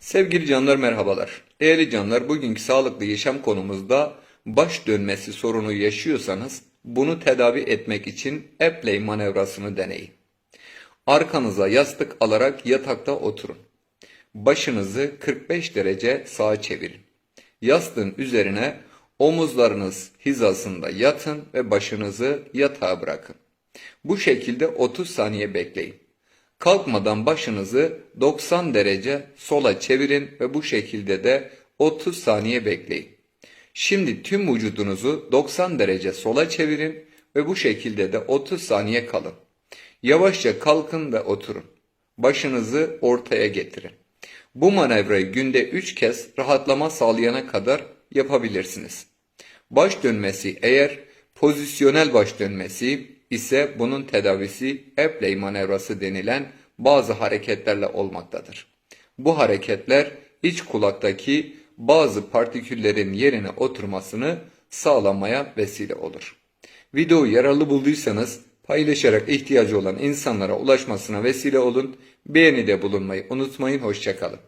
Sevgili canlar merhabalar. Değerli canlar bugünkü sağlıklı yaşam konumuzda baş dönmesi sorunu yaşıyorsanız bunu tedavi etmek için Epley manevrasını deneyin. Arkanıza yastık alarak yatakta oturun. Başınızı 45 derece sağa çevirin. Yastığın üzerine omuzlarınız hizasında yatın ve başınızı yatağa bırakın. Bu şekilde 30 saniye bekleyin. Kalkmadan başınızı 90 derece sola çevirin ve bu şekilde de 30 saniye bekleyin. Şimdi tüm vücudunuzu 90 derece sola çevirin ve bu şekilde de 30 saniye kalın. Yavaşça kalkın ve oturun. Başınızı ortaya getirin. Bu manevrayı günde 3 kez rahatlama sağlayana kadar yapabilirsiniz. Baş dönmesi eğer pozisyonel baş dönmesi ise bunun tedavisi Epley manevrası denilen bazı hareketlerle olmaktadır. Bu hareketler iç kulaktaki bazı partiküllerin yerine oturmasını sağlamaya vesile olur. Videoyu yararlı bulduysanız paylaşarak ihtiyacı olan insanlara ulaşmasına vesile olun. Beğenide bulunmayı unutmayın. Hoşçakalın.